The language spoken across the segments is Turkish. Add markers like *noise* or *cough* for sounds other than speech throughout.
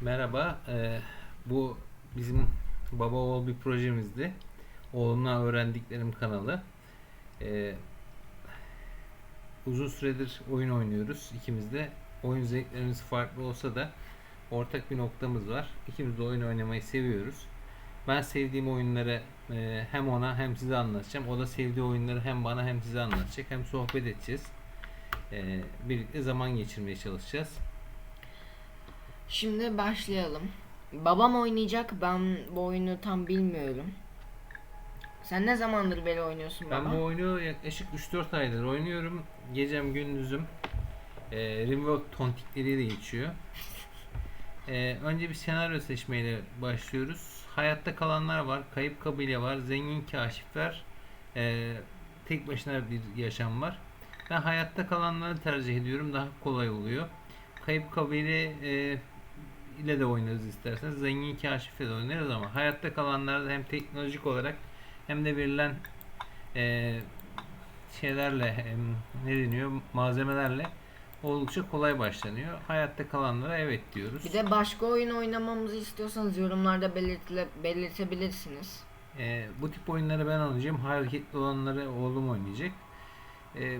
Merhaba. Ee, bu bizim baba oğul bir projemizdi. Oğlumla öğrendiklerim kanalı. Ee, uzun süredir oyun oynuyoruz ikimiz de. Oyun zevklerimiz farklı olsa da ortak bir noktamız var. İkimiz de oyun oynamayı seviyoruz. Ben sevdiğim oyunları e, hem ona hem size anlatacağım. O da sevdiği oyunları hem bana hem size anlatacak. Hem sohbet edeceğiz. Ee, birlikte zaman geçirmeye çalışacağız. Şimdi başlayalım. Babam oynayacak. Ben bu oyunu tam bilmiyorum. Sen ne zamandır beri oynuyorsun Ben baba? bu oyunu yaklaşık 3-4 aydır oynuyorum. Gecem gündüzüm. E, Rimworld tontikleriyle geçiyor. *laughs* E, önce bir senaryo seçmeyle başlıyoruz. Hayatta kalanlar var, kayıp kabile var, zengin kaşifler, e, tek başına bir yaşam var. Ben hayatta kalanları tercih ediyorum, daha kolay oluyor. Kayıp kabile e, ile de oynarız isterseniz. Zengin kaşifle de oynarız ama hayatta kalanlarda hem teknolojik olarak hem de verilen e, şeylerle em, ne deniyor malzemelerle oldukça kolay başlanıyor. Hayatta kalanlara evet diyoruz. Bir de başka oyun oynamamızı istiyorsanız yorumlarda belirtile, belirtebilirsiniz. E, bu tip oyunları ben oynayacağım. Hareketli olanları oğlum oynayacak. E,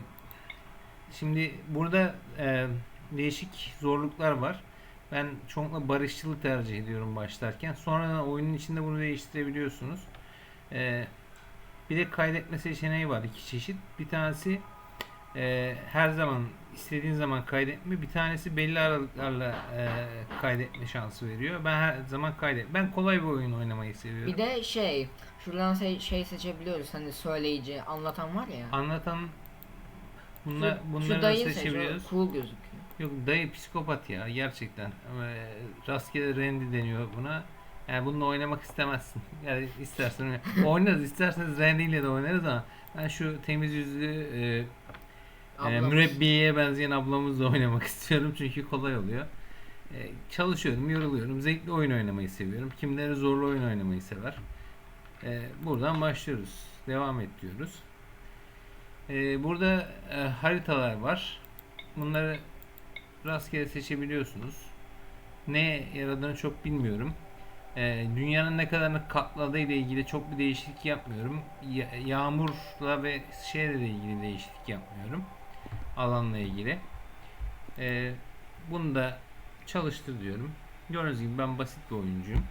şimdi burada e, değişik zorluklar var. Ben çoğunlukla barışçılı tercih ediyorum başlarken. Sonra oyunun içinde bunu değiştirebiliyorsunuz. E, bir de kaydetme seçeneği var iki çeşit. Bir tanesi e, her zaman istediğin zaman kaydetme. Bir tanesi belli aralıklarla e, kaydetme şansı veriyor. Ben her zaman kaydet. Ben kolay bir oyun oynamayı seviyorum. Bir de şey, şuradan se- şey seçebiliyoruz. Hani söyleyici, anlatan var ya. Anlatan bunlar, Şu- bunları şu seçebiliyoruz. cool gözüküyor. Yok dayı psikopat ya gerçekten. Ee, rastgele rendi deniyor buna. Yani bununla oynamak istemezsin. *laughs* Yani istersen oynarız isterseniz rendiyle de oynarız ama ben şu temiz yüzlü e, e, mürebbiyeye benzeyen ablamızla oynamak *laughs* istiyorum çünkü kolay oluyor. E, çalışıyorum, yoruluyorum. Zevkli oyun oynamayı seviyorum. Kimileri zorlu oyun oynamayı sever. E, buradan başlıyoruz. Devam et diyoruz. E, burada e, haritalar var. Bunları rastgele seçebiliyorsunuz. Ne yaradığını çok bilmiyorum. E, dünyanın ne kadarını katladığı ile ilgili çok bir değişiklik yapmıyorum. Ya- yağmurla ve şeyle de ilgili değişiklik yapmıyorum. Alanla ilgili. E, bunu da çalıştır diyorum. Gördüğünüz gibi ben basit bir oyuncuyum.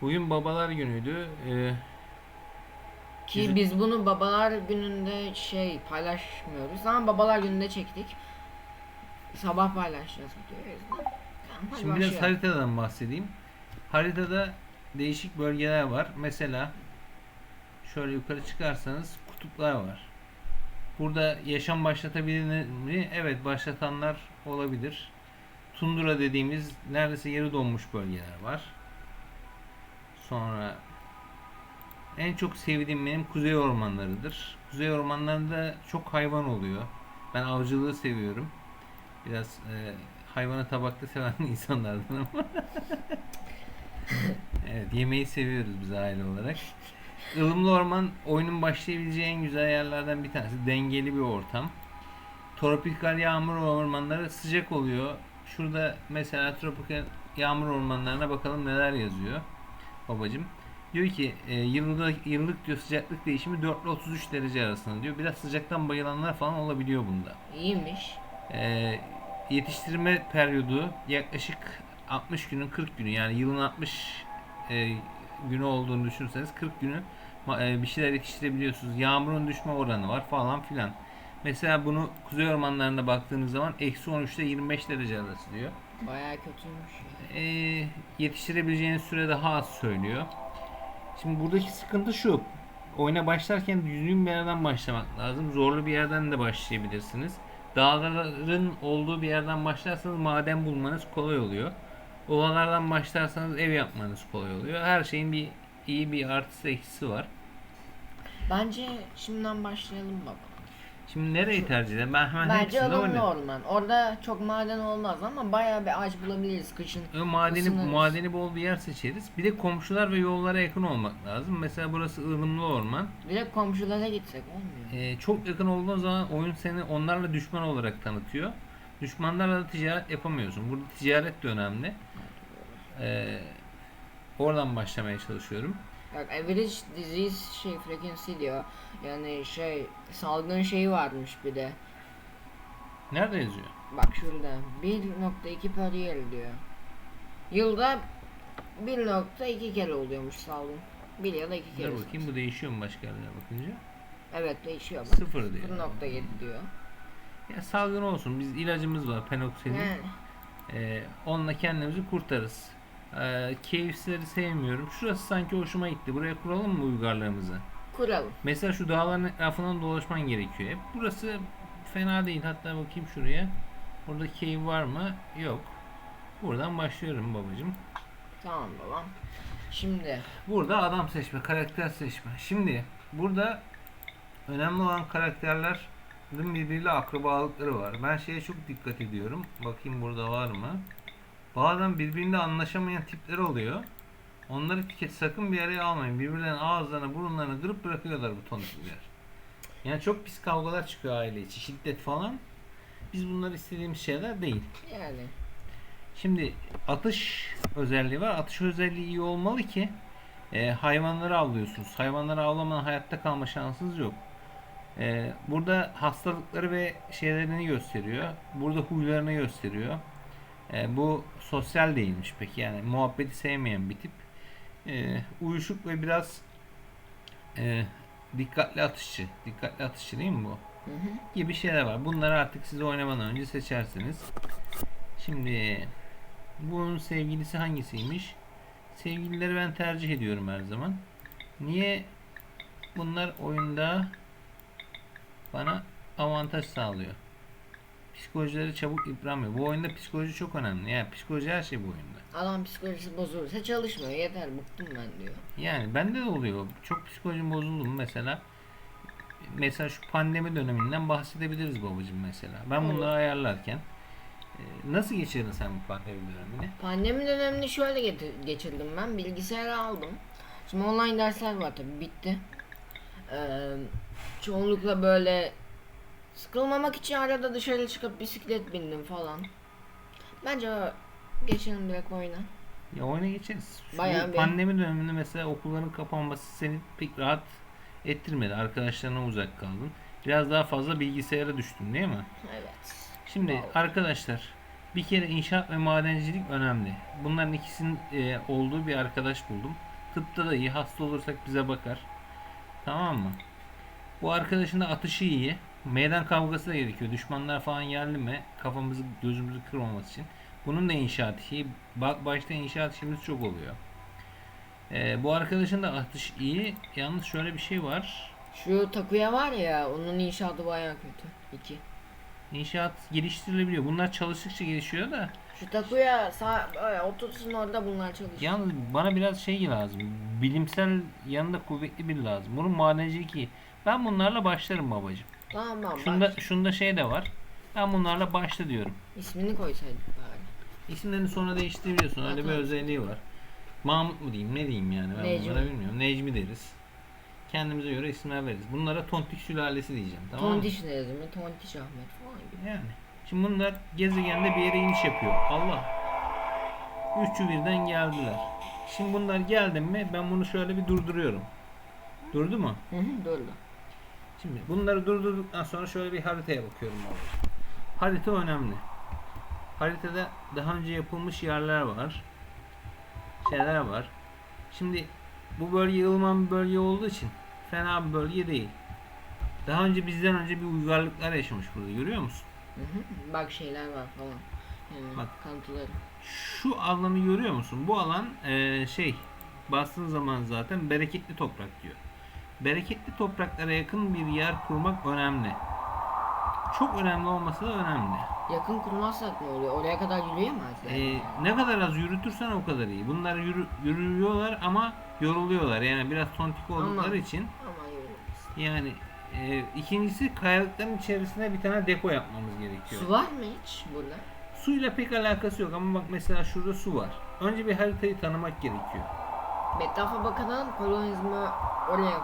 Bugün babalar günüydü. E, Ki biz bunu babalar gününde şey paylaşmıyoruz ama babalar gününde çektik. Sabah paylaşacağız videoyu. hadi Şimdi biraz haritadan bahsedeyim. Haritada değişik bölgeler var. Mesela şöyle yukarı çıkarsanız kutuplar var. Burada yaşam başlatabilir mi? Evet başlatanlar olabilir. Tundra dediğimiz neredeyse yarı donmuş bölgeler var. Sonra en çok sevdiğim benim kuzey ormanlarıdır. Kuzey ormanlarında çok hayvan oluyor. Ben avcılığı seviyorum. Biraz e, hayvanı tabakta seven *laughs* insanlardan ama. evet yemeği seviyoruz biz aile olarak. Ilımlı orman oyunun başlayabileceği en güzel yerlerden bir tanesi. Dengeli bir ortam. Tropikal yağmur ormanları sıcak oluyor. Şurada mesela tropikal yağmur ormanlarına bakalım neler yazıyor babacım. Diyor ki e, yıllık, yıllık diyor sıcaklık değişimi 4 ile 33 derece arasında diyor. Biraz sıcaktan bayılanlar falan olabiliyor bunda. İyiymiş. Ee, yetiştirme periyodu yaklaşık 60 günün 40 günü yani yılın 60 e, günü olduğunu düşünürseniz 40 günü e, bir şeyler yetiştirebiliyorsunuz. Yağmurun düşme oranı var falan filan. Mesela bunu kuzey ormanlarına baktığınız zaman eksi 13 ile 25 derece arası diyor. Bayağı kötüymüş. Ee, yetiştirebileceğiniz süre daha az söylüyor. Şimdi buradaki sıkıntı şu. Oyuna başlarken düzgün bir yerden başlamak lazım. Zorlu bir yerden de başlayabilirsiniz. Dağların olduğu bir yerden başlarsanız maden bulmanız kolay oluyor. Ovalardan başlarsanız ev yapmanız kolay oluyor. Her şeyin bir iyi bir artısı eksisi var. Bence şimdiden başlayalım baba. Şimdi nereyi tercih edelim? Ben hemen Bence oynarım. orman. Orada çok maden olmaz ama bayağı bir ağaç bulabiliriz kışın. Ö, Madeni, Isınırız. madeni bol bir yer seçeriz. Bir de komşular ve yollara yakın olmak lazım. Mesela burası ılımlı orman. Direkt komşulara gitsek olmuyor. Ee, çok yakın olduğun zaman oyun seni onlarla düşman olarak tanıtıyor. Düşmanlarla da ticaret yapamıyorsun. Burada ticaret de önemli. Ee, oradan başlamaya çalışıyorum. Bak average disease şey frequency diyor. Yani şey salgın şeyi varmış bir de. Nerede yazıyor? Bak şurada 1.2 per year diyor. Yılda 1.2 kere oluyormuş salgın. Bir ya da iki kere. Dur bakayım bu değişiyor mu başka yerlere bakınca? Evet değişiyor bak. Sıfır diyor. 0.7 diyor. Ya salgın olsun. Biz ilacımız var penoksilin. Yani Ee, onunla kendimizi kurtarız. Ee, sevmiyorum. Şurası sanki hoşuma gitti. Buraya kuralım mı uygarlığımızı? kuralım. Mesela şu dağların etrafından dolaşman gerekiyor. Hep burası fena değil. Hatta bakayım şuraya. Burada cave var mı? Yok. Buradan başlıyorum babacım. Tamam babam. Şimdi Burada adam seçme, karakter seçme. Şimdi burada önemli olan karakterlerin birbiriyle akrabalıkları var. Ben şeye çok dikkat ediyorum. Bakayım burada var mı? Bazen birbirinde anlaşamayan tipler oluyor. Onları sakın bir araya almayın. Birbirlerinin ağızlarını, burunlarını kırıp bırakıyorlar bu tonikler. Yani çok pis kavgalar çıkıyor aile içi. Şiddet falan. Biz bunlar istediğimiz şeyler değil. yani Şimdi atış özelliği var. Atış özelliği iyi olmalı ki e, hayvanları avlıyorsunuz. Hayvanları avlamadan hayatta kalma şansınız yok. E, burada hastalıkları ve şeylerini gösteriyor. Burada huylarını gösteriyor. E, bu sosyal değilmiş peki yani muhabbeti sevmeyen bir tip. E, uyuşuk ve biraz e, dikkatli atışçı. Dikkatli atışçı değil mi bu? hı hı. gibi şeyler var. Bunları artık siz oynamadan önce seçersiniz. Şimdi bunun sevgilisi hangisiymiş? Sevgilileri ben tercih ediyorum her zaman. Niye bunlar oyunda bana avantaj sağlıyor? Psikolojileri çabuk yıpranmıyor. Bu oyunda psikoloji çok önemli. Yani psikoloji her şey bu oyunda. adam psikolojisi bozulursa çalışmıyor. Yeter bıktım ben diyor. Yani bende de oluyor. Çok psikolojim bozuldu mu mesela. Mesela şu pandemi döneminden bahsedebiliriz babacığım mesela. Ben Olur. bunları ayarlarken e, nasıl geçirdin sen bu pandemi dönemini? Pandemi dönemini şöyle geçirdim ben. Bilgisayarı aldım. Şimdi online dersler var tabi bitti. Ee, çoğunlukla böyle sıkılmamak için arada dışarı çıkıp bisiklet bindim falan. Bence geçelim direkt oyuna. Ya oyuna geçeriz. Şu Bayağı bir- pandemi döneminde mesela okulların kapanması seni pek rahat ettirmedi. Arkadaşlarına uzak kaldın. Biraz daha fazla bilgisayara düştün değil mi? Evet. Şimdi Vallahi. arkadaşlar bir kere inşaat ve madencilik önemli. Bunların ikisinin e, olduğu bir arkadaş buldum. Tıpta da iyi. Hasta olursak bize bakar. Tamam mı? Bu arkadaşın da atışı iyi. Meydan kavgası da gerekiyor. Düşmanlar falan geldi mi kafamızı gözümüzü kırmaması için. Bunun da inşaat iyi. Bak başta inşaat işimiz çok oluyor. E, bu arkadaşın da atış iyi. Yalnız şöyle bir şey var. Şu Takuya var ya onun inşaatı bayağı kötü. İki. İnşaat geliştirilebiliyor. Bunlar çalıştıkça gelişiyor da Şu Takuya sağ otursun orada bunlar çalışıyor. Yalnız bana biraz şey lazım. Bilimsel yanında kuvvetli biri lazım. Bunun madencilik iyi. Ben bunlarla başlarım babacığım. Tamam. Şunda, bak. şunda şey de var. Ben bunlarla başla diyorum. İsmini koysaydık bari. İsimlerini sonra değiştirebiliyorsun. Öyle bir özelliği var. Mahmut mu diyeyim ne diyeyim yani ben Necmi. bunlara bilmiyorum. Necmi deriz. Kendimize göre isimler veririz. Bunlara Tontik sülalesi diyeceğim. Tamam? Tontiş ne mi? Tontiş Ahmet falan gibi. Yani. Şimdi bunlar gezegende bir yere iniş yapıyor. Allah. Üçü birden geldiler. Şimdi bunlar geldi mi ben bunu şöyle bir durduruyorum. Durdu mu? Hı hı doğru. Şimdi bunları durdurduktan sonra şöyle bir haritaya bakıyorum abi. Harita önemli. Haritada daha önce yapılmış yerler var. Şeyler var. Şimdi bu bölge ılıman bir bölge olduğu için fena bir bölge değil. Daha önce bizden önce bir uygarlıklar yaşamış burada görüyor musun? Bak şeyler var falan. Yani Bak. kanıtları. Şu alanı görüyor musun? Bu alan eee, şey bastığın zaman zaten bereketli toprak diyor. Bereketli topraklara yakın bir yer kurmak önemli. Çok önemli olması da önemli. Yakın kurmazsak ne oluyor? Oraya kadar yürüyemezler. Ee, ne kadar az yürütürsen o kadar iyi. Bunlar yürü, yürüyorlar ama yoruluyorlar. Yani biraz tontik oldukları Ama- için. Ama yürüyemez. Yani e, ikincisi kayalıkların içerisine bir tane depo yapmamız gerekiyor. Su var mı hiç burada? Suyla pek alakası yok ama bak mesela şurada su var. Önce bir haritayı tanımak gerekiyor. Etrafa bakalım kolonizmi oraya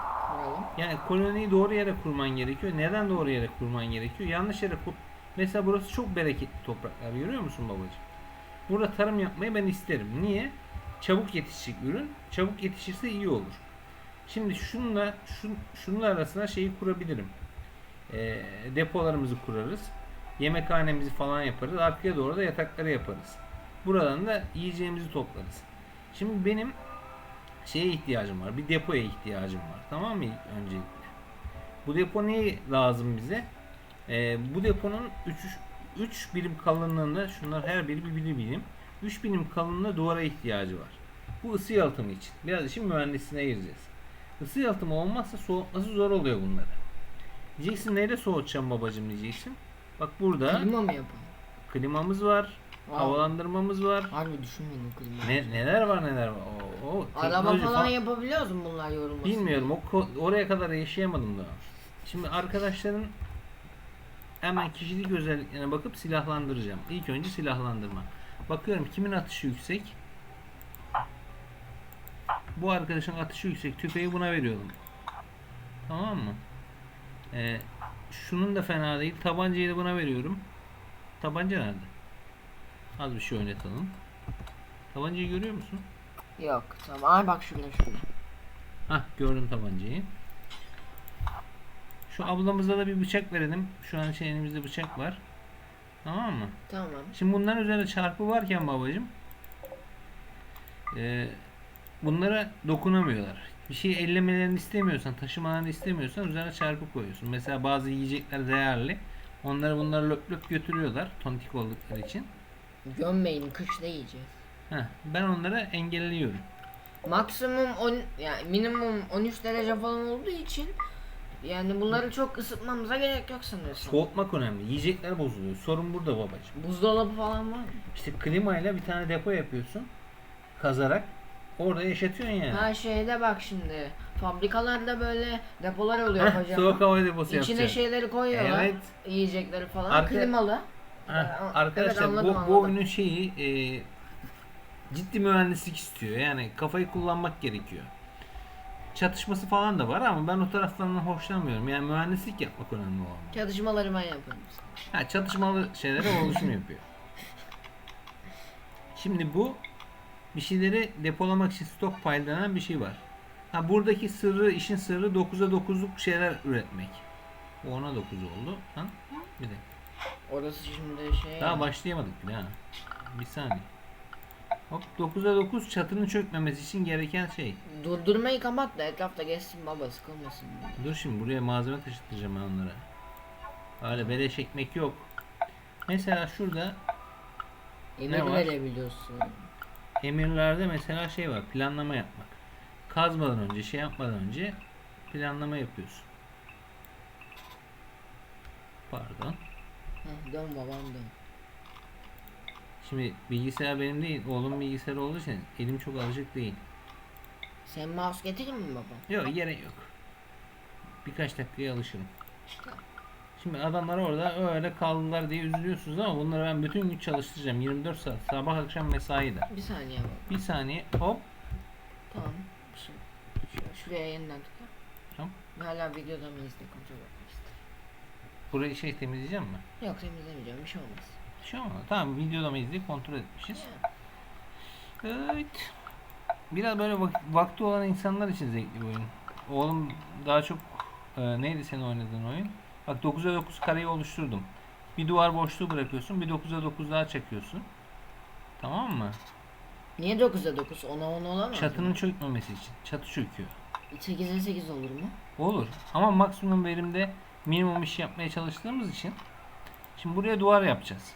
kuralım. Yani koloniyi doğru yere kurman gerekiyor. Neden doğru yere kurman gerekiyor? Yanlış yere kur. Mesela burası çok bereketli topraklar. Görüyor musun babacığım? Burada tarım yapmayı ben isterim. Niye? Çabuk yetişecek ürün. Çabuk yetişirse iyi olur. Şimdi şunla şun, şunun arasına şeyi kurabilirim. Ee, depolarımızı kurarız. Yemekhanemizi falan yaparız. Arkaya doğru da yatakları yaparız. Buradan da yiyeceğimizi toplarız. Şimdi benim şeye ihtiyacım var. Bir depoya ihtiyacım var. Tamam mı öncelikle? Bu depo neye lazım bize? Ee, bu deponun 3 3 birim kalınlığında şunlar her biri bir birim birim. 3 birim kalınlığında duvara ihtiyacı var. Bu ısı yalıtımı için. Biraz işin mühendisliğine gireceğiz. Isı yalıtımı olmazsa soğutması zor oluyor bunları. Diyeceksin neyle soğutacağım babacım diyeceksin. Bak burada Klima mı yapalım? klimamız var, Aa. havalandırmamız var. Harbi düşünmedim klima. Ne, neler var neler var. O, o Araba teknoloji falan yapabiliyoruz mu bunlar yorulmasın? Bilmiyorum. O ko- oraya kadar yaşayamadım daha. Şimdi arkadaşların hemen kişilik özelliklerine bakıp silahlandıracağım. İlk önce silahlandırma. Bakıyorum kimin atışı yüksek. Bu arkadaşın atışı yüksek. Tüfeği buna veriyorum. Tamam mı? Ee, şunun da fena değil. Tabancayı da buna veriyorum. Tabanca nerede? Az bir şey oynatalım. Tabancayı görüyor musun? Yok tamam. Ay bak şurada şurada. Hah gördüm tabancayı. Şu ablamıza da bir bıçak verelim. Şu an şey elimizde bıçak var. Tamam mı? Tamam. Şimdi bunların üzerinde çarpı varken babacım eee, bunlara dokunamıyorlar. Bir şey ellemelerini istemiyorsan, taşımalarını istemiyorsan üzerine çarpı koyuyorsun. Mesela bazı yiyecekler değerli. Onları bunları löp löp götürüyorlar tontik oldukları için. Gömmeyin kışta yiyeceğiz. Heh, ben onları engelliyorum. Maksimum 10 yani minimum 13 derece falan olduğu için yani bunları çok ısıtmamıza gerek yok sanıyorsun. Soğutmak önemli. Yiyecekler bozuluyor. Sorun burada babacım. Buzdolabı falan var mı? İşte klimayla bir tane depo yapıyorsun. Kazarak. Orada yaşatıyorsun yani. Ha şeyde bak şimdi. Fabrikalarda böyle depolar oluyor Heh, kocaman. soğuk hava deposu İçine yapacaksın. şeyleri koyuyorlar. Evet. Yiyecekleri falan. Arka- Klimalı. Heh, Evet, arkadaşlar anladım, bu, bu oyunun şeyi e, ciddi mühendislik istiyor. Yani kafayı kullanmak gerekiyor. Çatışması falan da var ama ben o taraflarından hoşlanmıyorum. Yani mühendislik yapmak önemli olan. Çatışmaları ben yaparım. Ha, çatışmalı şeylere oluşum yapıyor. Şimdi bu bir şeyleri depolamak için stockpile denen bir şey var. Ha buradaki sırrı, işin sırrı 9'a 9'luk şeyler üretmek. Bu 10'a 9 oldu. Lan bir dakika. Orası şimdi şey. Daha başlayamadık bile ha. Bir saniye. Hop 9'a 9 çatının çökmemesi için gereken şey. Durdurmayı kapat da etrafta geçsin baba sıkılmasın. Dur şimdi buraya malzeme taşıtacağım ben onlara. Öyle beleş ekmek yok. Mesela şurada Emir var? verebiliyorsun. emirlerde mesela şey var planlama yapmak. Kazmadan önce şey yapmadan önce planlama yapıyorsun. Pardon. Heh, dön babam dön. Şimdi bilgisayar benim değil. Oğlum bilgisayar olduğu için elim çok alışık değil. Sen mouse getirir mi baba? Yok gerek yok. Birkaç dakikaya alışırım. Şimdi adamlar orada öyle kaldılar diye üzülüyorsunuz ama bunları ben bütün gün çalıştıracağım. 24 saat. Sabah akşam mesai de. Bir saniye baba. Bir saniye hop. Tamam. Şimdi şu- şuraya yeniden tıkla. Tamam. Hala videoda kontrol etmek istedim. Burayı şey temizleyeceğim mi? Yok temizlemeyeceğim bir şey olmaz. Bir şey olmadı. Tamam videoda mıyız diye kontrol etmişiz. Evet. Biraz böyle vak- vakti olan insanlar için zevkli bir oyun. Oğlum daha çok e, neydi senin oynadığın oyun? Bak 9'a 9 kareyi oluşturdum. Bir duvar boşluğu bırakıyorsun. Bir 9'a 9 daha çekiyorsun. Tamam mı? Niye 9'a 9? 10'a 10 olamaz Çatının mı? çökmemesi için. Çatı çöküyor. 8'e 8 olur mu? Olur. Ama maksimum verimde minimum iş yapmaya çalıştığımız için şimdi buraya duvar yapacağız.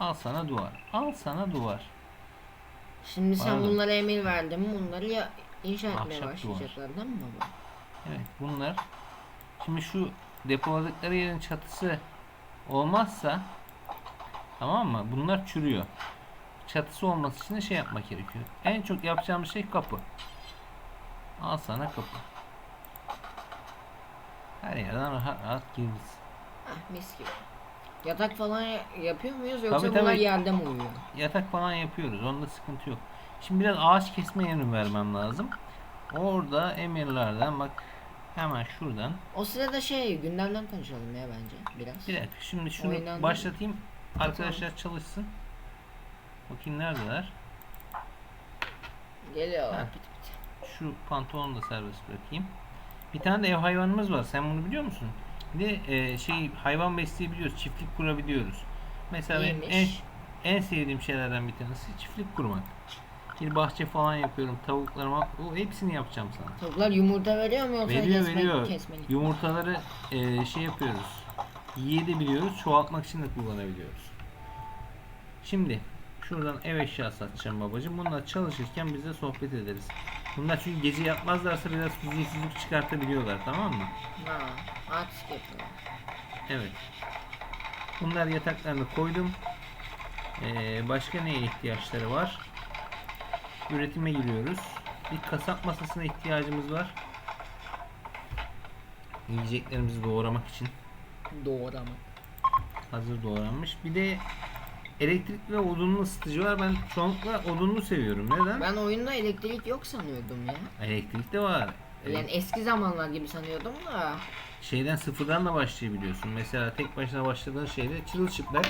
Al sana duvar. Al sana duvar. Şimdi sen Pardon. bunlara emir verdin mi bunları ya inşa etmeye Ahşap başlayacaklar değil mi baba? Evet bunlar şimdi şu depoladıkları yerin çatısı olmazsa tamam mı? Bunlar çürüyor. Çatısı olması için de şey yapmak gerekiyor. En çok yapacağımız şey kapı. Al sana kapı. Her yerden rahat rahat giririz. Ah mis gibi. Yatak falan ya- yapıyor muyuz yoksa Tabii, bunlar tabii. yerde mi uyuyor? Yatak falan yapıyoruz. Onda sıkıntı yok. Şimdi biraz ağaç kesme emri vermem lazım. Orada emirlerden bak hemen şuradan O sırada şey gündemden konuşalım ya bence biraz. Bir dakika şimdi şunu mı? başlatayım. Arkadaşlar çalışsın. Bakayım neredeler? Geliyorlar. Ha. Pit pit. Şu pantolonu da serbest bırakayım. Bir tane de ev hayvanımız var. Sen bunu biliyor musun? Bir de e, şey hayvan besleyebiliyoruz. Çiftlik kurabiliyoruz. Mesela benim en, İyiymiş. en sevdiğim şeylerden bir tanesi çiftlik kurmak. Bir bahçe falan yapıyorum. Tavuklarıma o hepsini yapacağım sana. Tavuklar yumurta veriyor mu yoksa Veriyor kesme, veriyor. kesmelik? Yumurtaları e, şey yapıyoruz. Yiyebiliyoruz. Çoğaltmak için de kullanabiliyoruz. Şimdi şuradan ev eşyası atacağım babacığım. Bunlar çalışırken biz de sohbet ederiz. Bunlar çünkü gece yatmazlarsa biraz huzursuzluk çıkartabiliyorlar tamam mı? Ha, artist yapıyor. Evet. Bunlar yataklarını koydum. Ee, başka neye ihtiyaçları var? Üretime giriyoruz. Bir kasap masasına ihtiyacımız var. Yiyeceklerimizi doğramak için Doğrama. hazır doğranmış. Bir de elektrikli ve odunlu ısıtıcı var. Ben çoğunlukla odunlu seviyorum. Neden? Ben oyunda elektrik yok sanıyordum ya. Elektrik de var. Yani eski zamanlar gibi sanıyordum da. şeyden sıfırdan da başlayabiliyorsun. Mesela tek başına başladığın şeyde çırılçıplak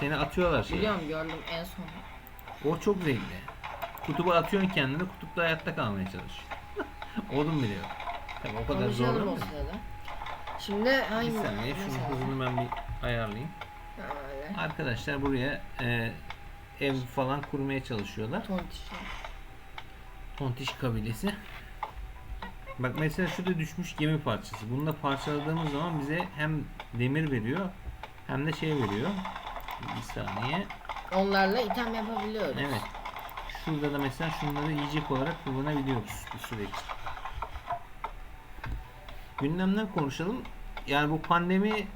seni atıyorlar şeye. Biliyorum gördüm en son. O çok zevkli. Kutuba atıyorsun kendini, kutupta hayatta kalmaya çalış. *laughs* Odun bile yok. Tabii o kadar zor değil mi? Şimdi hangi Bir saniye şunun hızını ben bir ayarlayayım. Arkadaşlar buraya e, ev falan kurmaya çalışıyorlar. Tontişler. Tontiş kabilesi. Bak mesela şurada düşmüş gemi parçası. Bunu da parçaladığımız zaman bize hem demir veriyor hem de şey veriyor. Bir saniye. Onlarla item yapabiliyoruz. Evet. Şurada da mesela şunları yiyecek olarak kullanabiliyoruz bir süre için. Gündemden konuşalım. Yani bu pandemi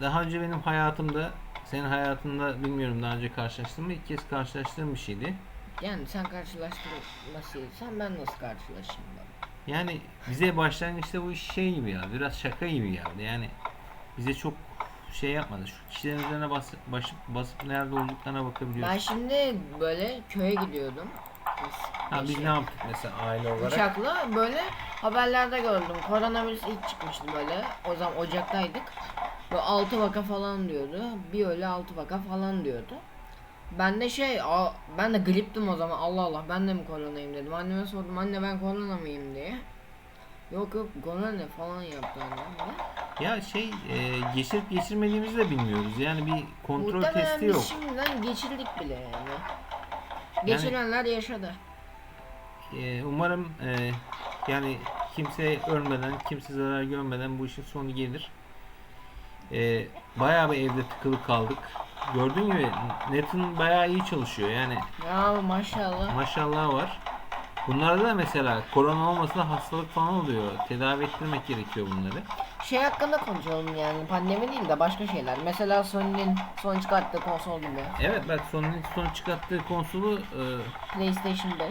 daha önce benim hayatımda, senin hayatında bilmiyorum daha önce karşılaştım mı? İlk kez karşılaştığım bir şeydi. Yani sen karşılaştırmasıysan ben nasıl karşılaşayım baba? Yani bize başlangıçta bu iş şey gibi ya, biraz şaka gibi geldi. Yani bize çok şey yapmadı. Şu kişilerin üzerine bas, basıp, basıp nerede olduklarına bakabiliyoruz. Ben şimdi böyle köye gidiyordum. Ha, biz ne yaptık mesela aile olarak? Uçakla böyle haberlerde gördüm. Koronavirüs ilk çıkmıştı böyle. O zaman Ocak'taydık. Böyle 6 vaka falan diyordu. Bir öyle 6 vaka falan diyordu. Ben de şey, ben de griptim o zaman. Allah Allah ben de mi koronayım dedim. Anneme sordum anne ben korona mıyım diye. Yok yok korona ne falan yaptı annem de. Ya şey e, geçirip geçirmediğimizi de bilmiyoruz. Yani bir kontrol Muhtemelen testi yok. şimdiden geçirdik bile yani. Geçirenler yaşadı. E, umarım e, yani kimse ölmeden, kimse zarar görmeden bu işin sonu gelir. E, bayağı bir evde tıkılı kaldık. Gördüğün gibi netin bayağı iyi çalışıyor. Yani Ya maşallah. maşallah var. Bunlarda da mesela korona olmasa hastalık falan oluyor. Tedavi ettirmek gerekiyor bunları. Şey hakkında konuşalım yani pandemi değil de başka şeyler. Mesela Sony'nin son çıkarttığı konsol gibi. Evet bak Sony'nin son çıkarttığı konsolu e, PlayStation 5.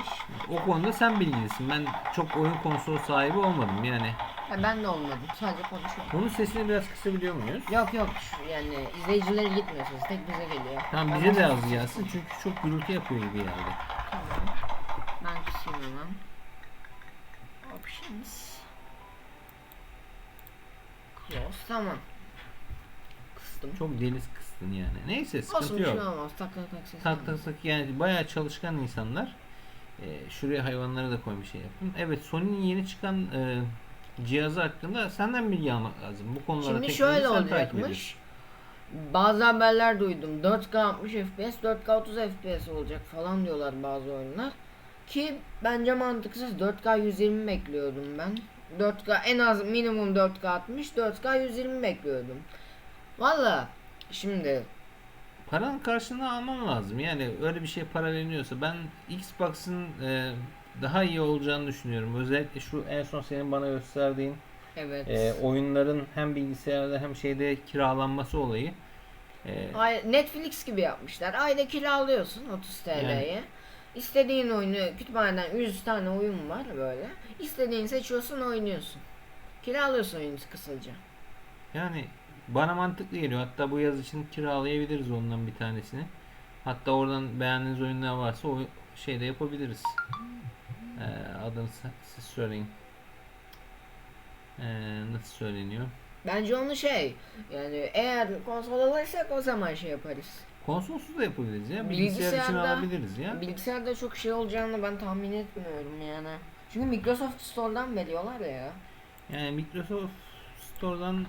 o konuda sen bilgilisin. Ben çok oyun konsolu sahibi olmadım yani. Ha, ben de olmadım. Sadece konuşuyorum. Bunun sesini biraz kısabiliyor muyuz? Yok yok yani izleyicileri gitmiyorsunuz. Tek bize geliyor. Tamam Ben bize de az gelsin çünkü çok gürültü yapıyor gibi geldi. Tamam. Ben kısayım hemen. Options. Close. Tamam. Kıstım. Çok deliz kıstın yani. Neyse Olsun sıkıntı bir şey yok. olmaz. Tak tak tak ses Tak tak tak yani bayağı çalışkan insanlar. Ee, şuraya hayvanları da koymuş şey yaptım. Evet Sony'nin yeni çıkan e, cihazı hakkında senden bilgi almak lazım. Bu konularda Şimdi şöyle sen olacakmış. Bazı haberler duydum. 4K 60 FPS, 4K 30 FPS olacak falan diyorlar bazı oyunlar. Ki bence mantıksız. 4K 120 bekliyordum ben. 4K en az minimum 4K 60, 4K 120 bekliyordum. Valla şimdi Paranın karşılığını alman lazım. Yani öyle bir şey para veriliyorsa ben Xbox'ın e, daha iyi olacağını düşünüyorum. Özellikle şu en son senin bana gösterdiğin evet. e, oyunların hem bilgisayarda hem şeyde kiralanması olayı. E, Netflix gibi yapmışlar. Ayda kiralıyorsun 30 TL'ye. İstediğin oyunu kütüphaneden 100 tane oyun var böyle. İstediğini seçiyorsun oynuyorsun. Kiralıyorsun oyunu kısaca. yani bana mantıklı geliyor. Hatta bu yaz için kiralayabiliriz ondan bir tanesini. Hatta oradan beğendiğiniz oyunlar varsa o şeyde yapabiliriz. E, adını siz- söyleyin. E, nasıl söyleniyor? Bence onu şey yani eğer konsol alırsak o zaman şey yaparız. Konsolsuz da yapabiliriz ya. Bilgisayar için Bilgisayarda- alabiliriz ya. Bilgisayarda çok şey olacağını ben tahmin etmiyorum yani. Çünkü Microsoft Store'dan veriyorlar ya. Yani Microsoft Store'dan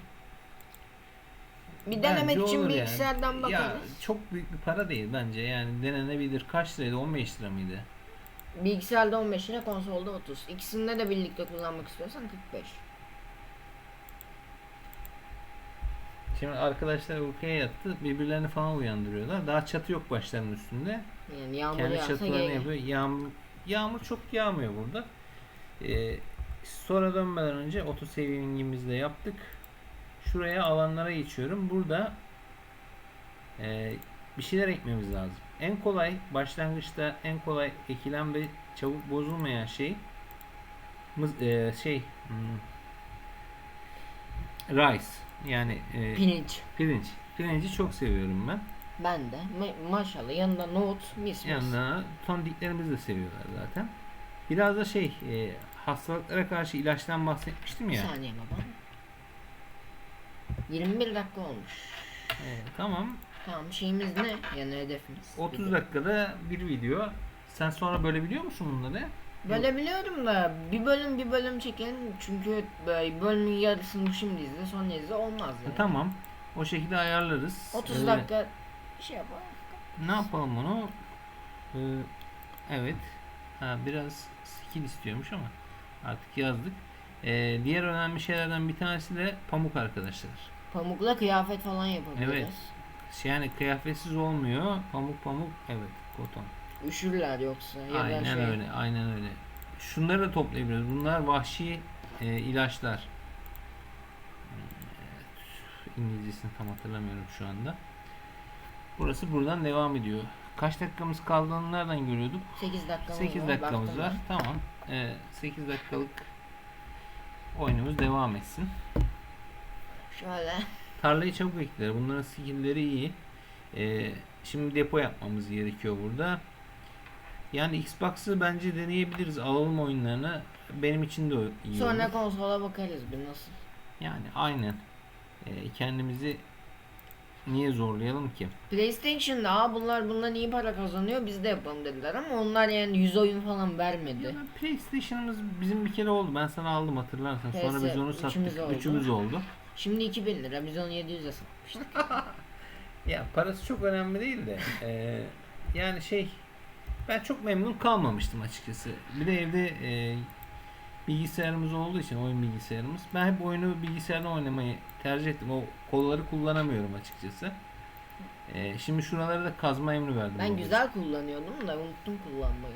Bir bence denemek için olur yani. bilgisayardan Ya bakarız. çok büyük bir para değil bence. Yani denenebilir. Kaç liraydı? 15 lira mıydı? Bilgisayarda 15 lira, konsolda 30. İkisinde de birlikte kullanmak istiyorsan 45. Şimdi arkadaşlar uykuya yattı. Birbirlerini falan uyandırıyorlar. Daha çatı yok başlarının üstünde. Yani yağmur Kendi çatılarını yapıyor. Yağmur, yağmur çok yağmıyor burada. Ee, sonra dönmeden önce oto saving'imizi de yaptık. Şuraya alanlara geçiyorum. Burada e, bir şeyler ekmemiz lazım. En kolay başlangıçta en kolay ekilen ve çabuk bozulmayan şey mız- e, şey hmm, rice yani e, Pirinç. pirinç. Pirinci çok seviyorum ben. Ben de. Ma- maşallah yanında nohut mis mis. Yanına tondiklerimizi de seviyorlar zaten. Biraz da şey e, hastalıklara karşı ilaçtan bahsetmiştim Bir ya. saniye baba. 21 dakika olmuş. E, tamam. Tamam şeyimiz ne? Yani hedefimiz. 30 Bir de- dakikada bir video. Sen sonra bölebiliyor musun bunları? Böyle biliyorum da bir bölüm bir bölüm çekelim çünkü böyle bölümün yarısını şimdi izle sonra izle olmaz E, yani. tamam. O şekilde ayarlarız. 30 E, dakika şey yapalım. Ne yapalım bunu? E, evet. Ha, biraz skill istiyormuş ama artık yazdık. E, diğer önemli şeylerden bir tanesi de pamuk arkadaşlar. Pamukla kıyafet falan yapabiliriz. Evet. Yani kıyafetsiz olmuyor. Pamuk pamuk evet koton. Üşürler yoksa ya Aynen şey. öyle, aynen öyle. Şunları da toplayabiliriz. Bunlar vahşi e, ilaçlar. E, İngilizcesini tam hatırlamıyorum şu anda. Burası buradan devam ediyor. Kaç dakikamız kaldığını nereden görüyorduk? 8 dakikamız 8 var. dakikamız var. Tamam. E, 8 dakikalık oyunumuz devam etsin. Şöyle. Tarlayı çabuk ekler. Bunların skill'leri iyi. Ee, şimdi depo yapmamız gerekiyor burada. Yani Xbox'ı bence deneyebiliriz. Alalım oyunlarını. Benim için de iyi Sonra olur. konsola bakarız bir nasıl. Yani aynen. Ee, kendimizi niye zorlayalım ki? PlayStation'da Aa, bunlar bundan iyi para kazanıyor biz de yapalım dediler ama onlar yani 100 oyun falan vermedi. Ya PlayStation'ımız bizim bir kere oldu. Ben sana aldım hatırlarsın. Sonra PS, biz onu sattık. üçümüz oldu. Üçümüz oldu. Şimdi 2000 lira biz onu 700'e satmıştık. *laughs* Ya parası çok önemli değil de eee, yani şey ben çok memnun kalmamıştım açıkçası. Bir de evde eee, bilgisayarımız olduğu için oyun bilgisayarımız. Ben hep oyunu bilgisayarda oynamayı tercih ettim. O kolları kullanamıyorum açıkçası. Eee, şimdi şuraları da kazma emri verdim. Ben babacığım. güzel kullanıyordum da unuttum kullanmayı.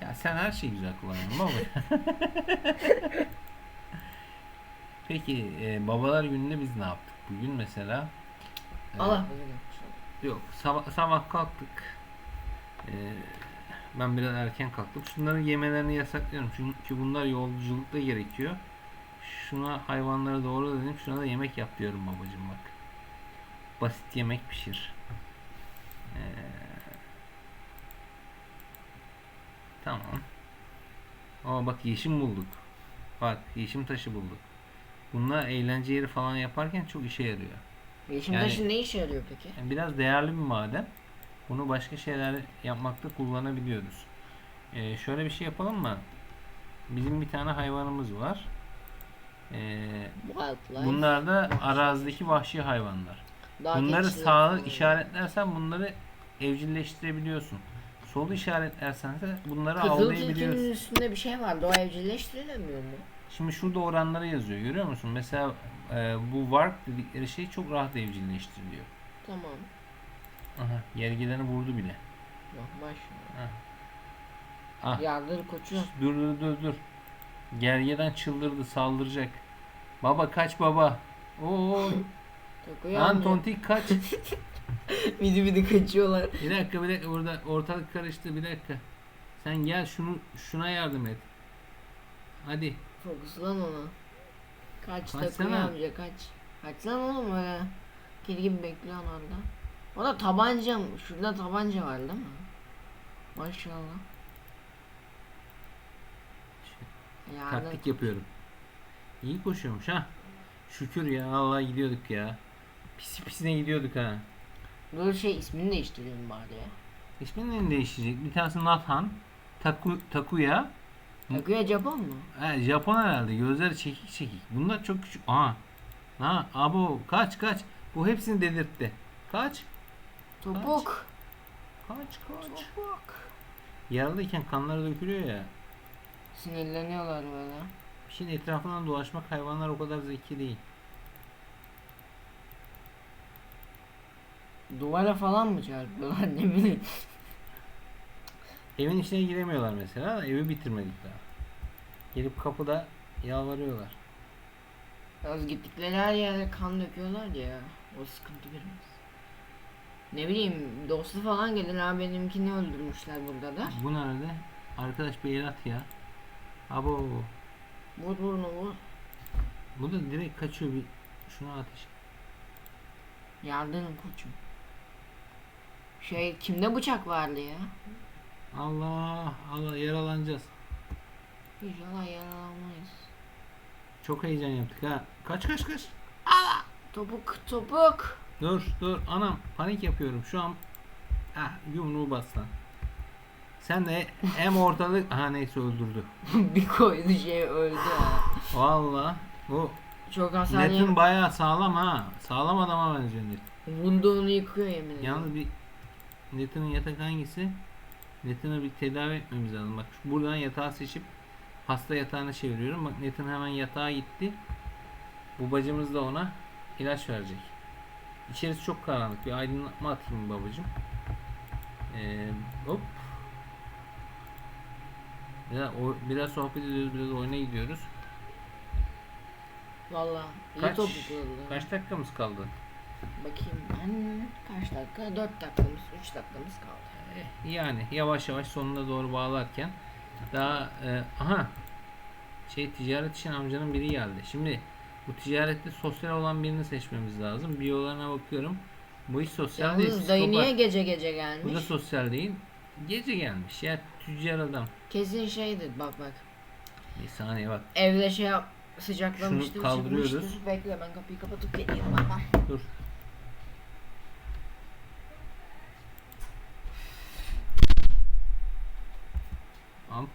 Ya sen her şeyi güzel kullanıyorsun baba. *laughs* Peki eee, babalar gününde biz ne yaptık? Bugün mesela eee, Allah Yok sabah, sabah kalktık. Ee, ben biraz erken kalktım. Şunların yemelerini yasaklıyorum. Çünkü bunlar yolculukta gerekiyor. Şuna hayvanlara doğru dedim. Şuna da yemek yap diyorum babacım bak. Basit yemek pişir. Ee, tamam. Aa bak yeşim bulduk. Bak yeşim taşı bulduk. Bunlar eğlence yeri falan yaparken çok işe yarıyor. Yeşim Yani- taşı ne işe yarıyor peki? Yani biraz değerli bir maden. Bunu başka şeyler yapmakta kullanabiliyoruz. Ee, şöyle bir şey yapalım mı? Bizim bir tane hayvanımız var. Ee, bunlar da arazideki vahşi hayvanlar. Dağ bunları sağ işaretlersen bunları evcilleştirebiliyorsun. Sol işaretlersen de bunları Kızıl avlayabiliyorsun. tilkinin üstünde bir şey vardı o evcilleştirilemiyor mu? Şimdi şurada oranları yazıyor. Görüyor musun? Mesela e, bu warp dedikleri şey çok rahat evcilleştiriliyor. Tamam. Aha, yergelerini vurdu bile. Bak maşallah. Ah. Yardır koçum. Dur dur dur dur. Gergeden çıldırdı saldıracak. Baba kaç baba. Oo. *laughs* Takıyor Lan amca. tontik kaç. *laughs* Bidi bidi kaçıyorlar. bir dakika bir dakika burada ortalık karıştı bir dakika. Sen gel şunu şuna yardım et. Hadi. Fokuslan ona. Kaç Kaçsana. takıyor amca kaç. Kaçsana oğlum öyle. Kedi gibi bekliyorsun orada. O da tabanca? Şurada tabanca var değil mi? Maşallah. Yardım. Taktik yapıyorum. İyi koşuyormuş ha. Şükür ya Allah gidiyorduk ya. Pisi pisine gidiyorduk ha. Dur şey ismini değiştireyim bari ya. İsmini değiştirecek. Bir tanesi Nathan. Taku, Takuya. Takuya Japon mu? He, Japon herhalde. Gözleri çekik çekik. Bunlar çok küçük. Aha. Ha, abo kaç kaç. Bu hepsini delirtti. Kaç. Topuk. Kaç kaç. Topuk. Yaralıyken kanları dökülüyor ya. Sinirleniyorlar böyle. Şimdi etrafından dolaşmak hayvanlar o kadar zeki değil. Duvara falan mı çarpıyorlar *laughs* ne bileyim. Evin içine giremiyorlar mesela. Evi bitirmedik daha. Gelip kapıda yalvarıyorlar. Yalnız gittikleri her yere kan döküyorlar ya. O sıkıntı biraz. Ne bileyim dostu falan gelir ha benimkini öldürmüşler burada da. Bu nerede? Arkadaş bir el at ya. Abo. Vur vur vur. Bu da direkt kaçıyor bir. Şuna ateş. Yardım koçum. Şey kimde bıçak vardı ya? Allah Allah yaralanacağız. İnşallah yaralanmayız. Çok heyecan yaptık ha. Kaç kaç kaç. Topuk topuk. Dur dur anam panik yapıyorum şu an. Ah yumruğu bas lan. Sen de hem ortalık aha neyse öldürdü. *laughs* bir koydu şey öldü ha. Valla bu Çok hasar Netin bayağı sağlam ha. Sağlam adama benziyor Net. Windows'unu yıkıyor yemin ederim. Yalnız bir Netin'in yatak hangisi? Netin'i bir tedavi etmemiz lazım. Bak şu- buradan yatağı seçip hasta yatağına çeviriyorum. Bak Netin hemen yatağa gitti. Bu bacımız da ona ilaç verecek. İçerisi çok karanlık. Bir aydınlatma atayım babacım. Ee, hop. Biraz, o, biraz sohbet ediyoruz, biraz oyuna gidiyoruz. Valla iyi Kaç- topuk oldu. Kaç dakikamız kaldı? Bakayım ben kaç dakika? 4 dakikamız, 3 dakikamız kaldı. Eh, Yani yavaş yavaş sonuna doğru bağlarken daha e, aha şey ticaret için amcanın biri geldi. Şimdi bu ticarette sosyal olan birini seçmemiz lazım. Biyolarına bakıyorum. Bu hiç sosyal değil. Yalnız dayı niye gece gece Bu da gelmiş? sosyal değil. Gece gelmiş ya tüccar adam. Kesin şeydir bak bak. Bir saniye bak. Evde şey yap sıcaklamıştır, Şunu kaldırıyoruz. çıkmıştır. Bekle ben kapıyı kapatıp geleyim baba. Dur. Al.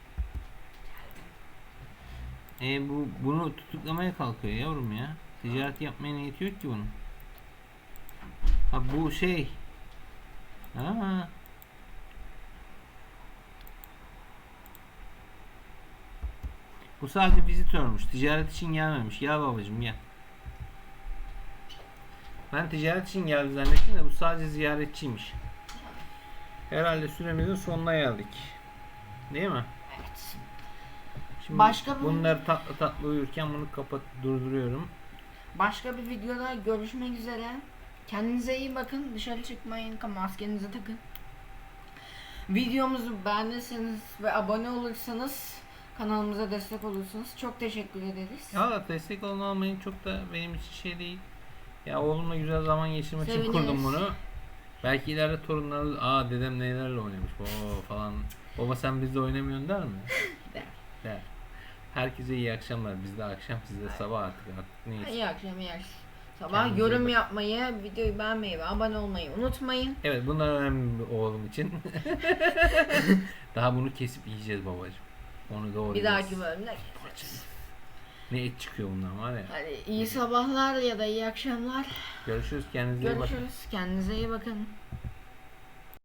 E bu bunu tutuklamaya kalkıyor yavrum ya. Ticaret yapmaya niyeti yok ki bunun. Ha bu şey. Ha. Bu sadece vizitörmüş. Ticaret için gelmemiş. Gel babacım gel. Ben ticaret için geldi zannettim de bu sadece ziyaretçiymiş. Herhalde süremizin sonuna geldik. Değil mi? Şimdi Başka bir- bunlar tatlı tatlı uyurken bunu kapat durduruyorum. Başka bir videoda görüşmek üzere. Kendinize iyi bakın. Dışarı çıkmayın. Maskenizi takın. Videomuzu beğenirseniz ve abone olursanız kanalımıza destek olursunuz. Çok teşekkür ederiz. Ya destek olun olmayın çok da benim için şey değil. Ya oğlumla güzel zaman geçirmek için Seviniriz. kurdum bunu. Belki ileride torunları aa dedem nelerle oynamış o falan. Baba sen bizde oynamıyorsun der mi? *laughs* Der. Der. Herkese iyi akşamlar. Bizde akşam sizde sabah artık artık neyse. İyi akşam, iyi akşam. Sabah Kendinize iyi yorum bakın. yapmayı, videoyu beğenmeyi ve abone olmayı unutmayın. Evet bunlar önemli oğlum için. *laughs* Daha bunu kesip yiyeceğiz babacığım. Onu doğru. Bir dahaki bölümde Ne et çıkıyor bundan var ya. Hadi iyi sabahlar ya da iyi akşamlar. Görüşürüz kendinize iyi bakın. Görüşürüz. Kendinize iyi bakın.